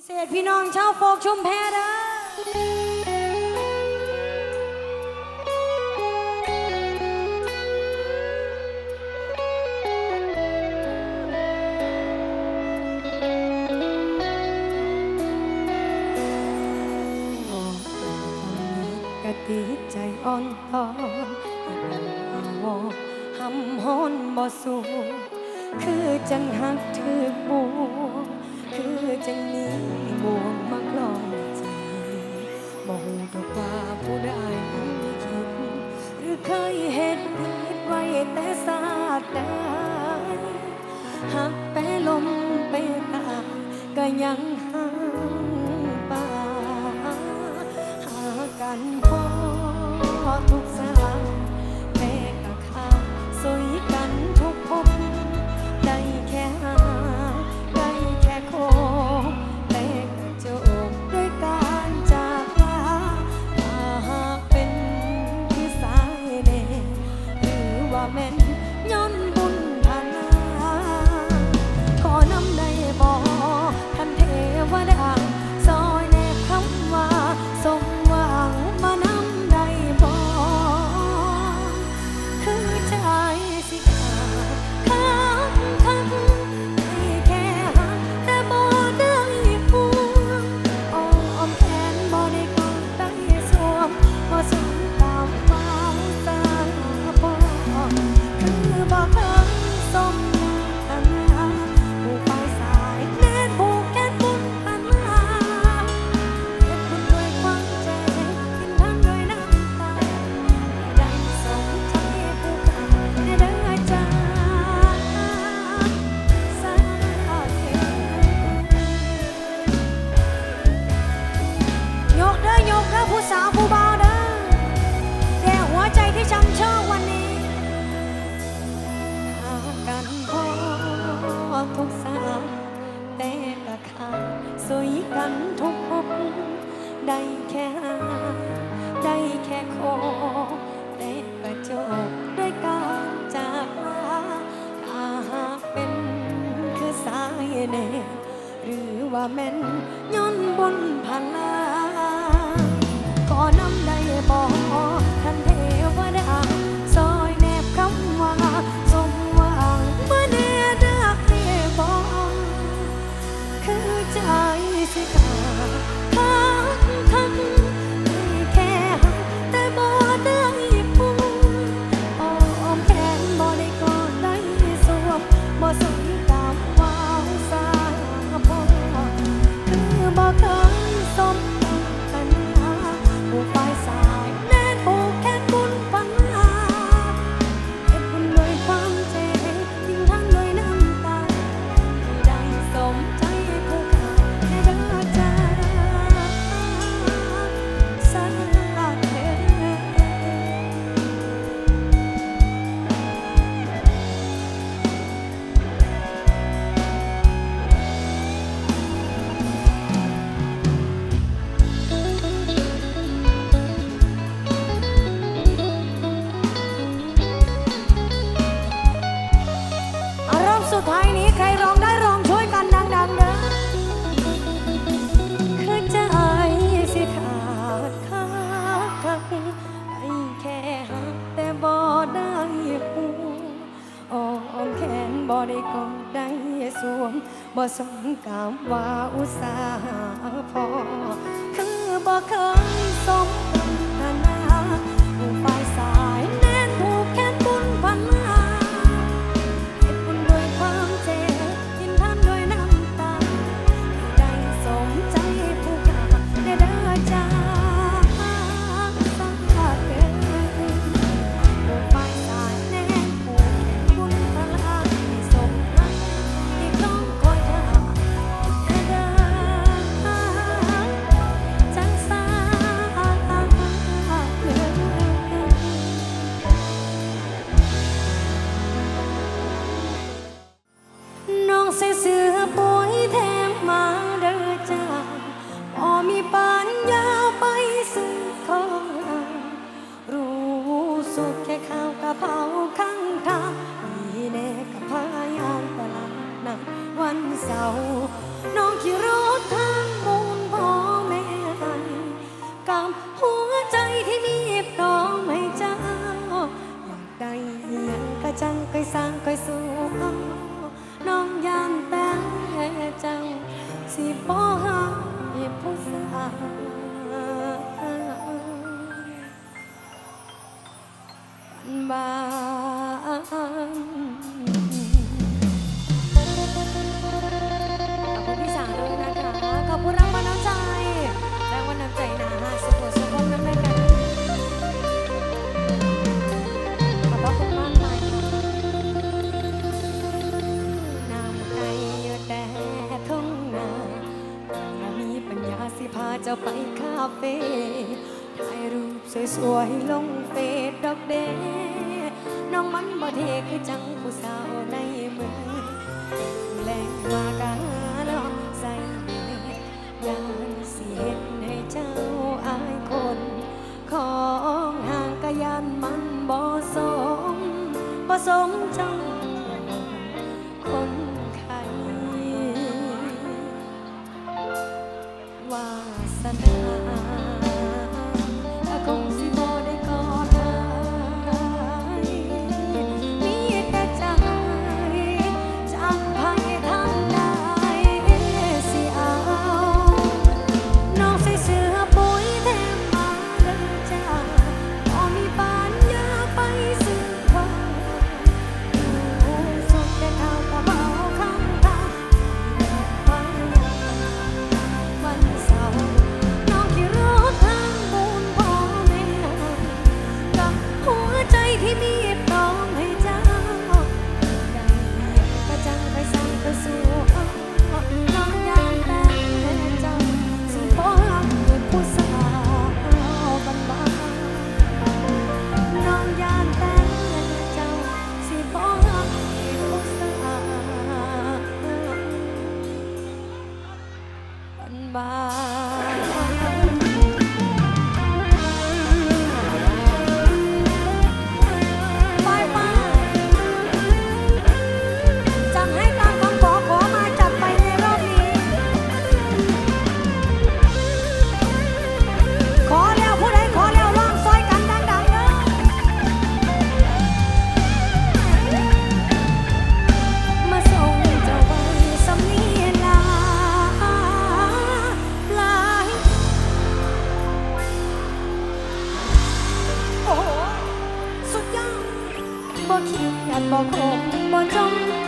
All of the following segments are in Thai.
พิเศษพี่น้องชาวโฟกชุมแพเด้อติใจอ่อนตอนอาวหำฮอนบ่สูคือจังหักถือบู จังนี้บ่วงมากลองใจมอฮู้ดอกว่าผู้ใดมีคิด หรือเคยเห็นคิดไว้แต่สาดใดหากแต่ลมไปตาก็ยัง บ่ได้กอดได้สวมบ่สมกามว่าอุตสาหะพอคือบ่เคยสม สื้อป่วยแทมมาเด้อจ้าพอมีปัญญาไปซื้อของรู้สุขแค่ข้าวกะเพราข้างทางมีแน่กับพายานตลาดนัดวันเสาร์น้องขี่รถทางมูลพ่อแม่ไก่กับหัวใจที่มีน้องไม่เจ้าอยากได้เงินกระจังค่อยสร้างค่อยสู้ จ้า สิบ่หาเหตุผู้สาว บ้า 莫空莫憎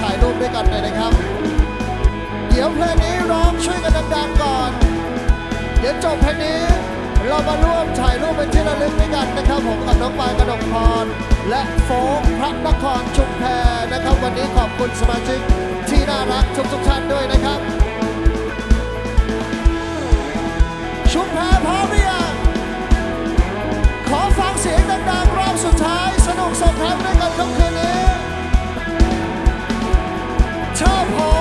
ถ่ายรูปด้วยกันหน่อยนะครับ เดี๋ยวเพลงนี้ร้องช่วยกันดังๆก่อน เดี๋ยวจบเพลงนี้เรามาร่วมถ่ายรูปเป็นที่ระลึกด้วยกันนะครับ ผมกับน้องปายกระดกพร และโฟกพระนครชุมแพนะครับ วันนี้ขอบคุณสมาชิกที่น่ารักทุกๆท่านด้วยนะครับ ชุมแพพร้อมหรือยังขอฟังเสียงดังๆรอบสุดท้าย สนุกสนานด้วยกันทุกคืนนี้ top hole.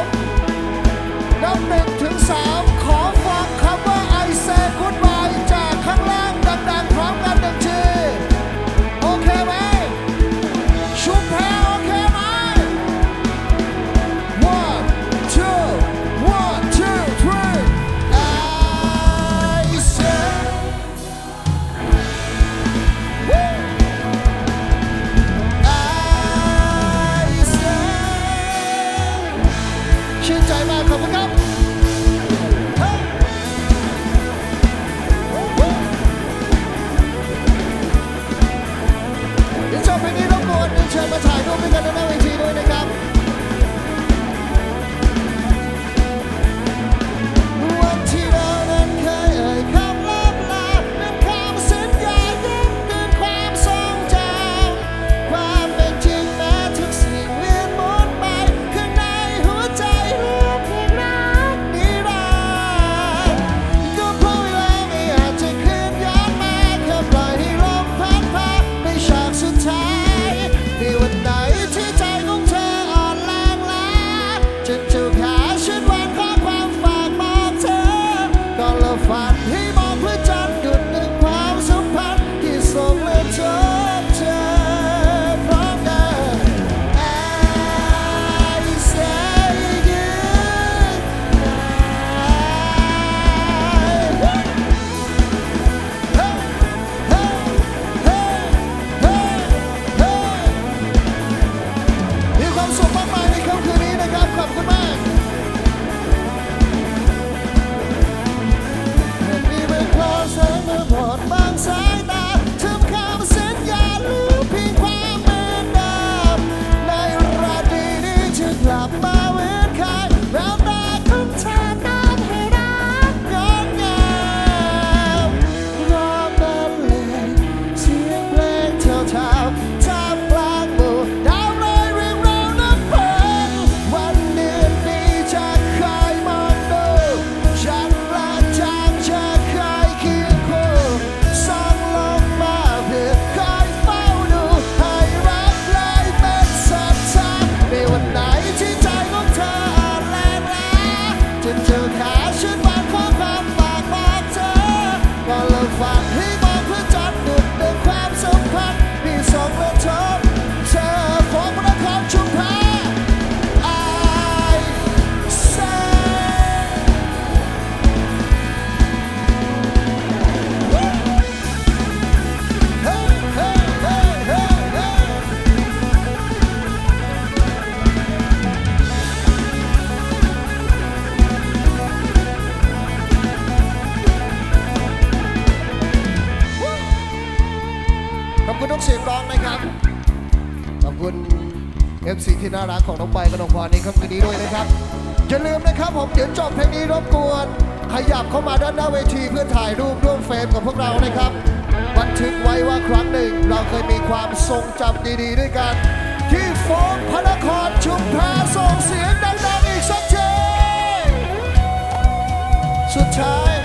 ขยับเข้ามาด้านหน้าเวทีเพื่อถ่ายรูปร่วมเฟรมกับพวกเรานะครับ บันทึกไว้ว่าครั้งหนึ่งเราเคยมีความทรงจำดีๆ ด้วยกัน ที่โฟมพระนครชุมแพส่งเสียงดังๆอีกสักทีสุดท้าย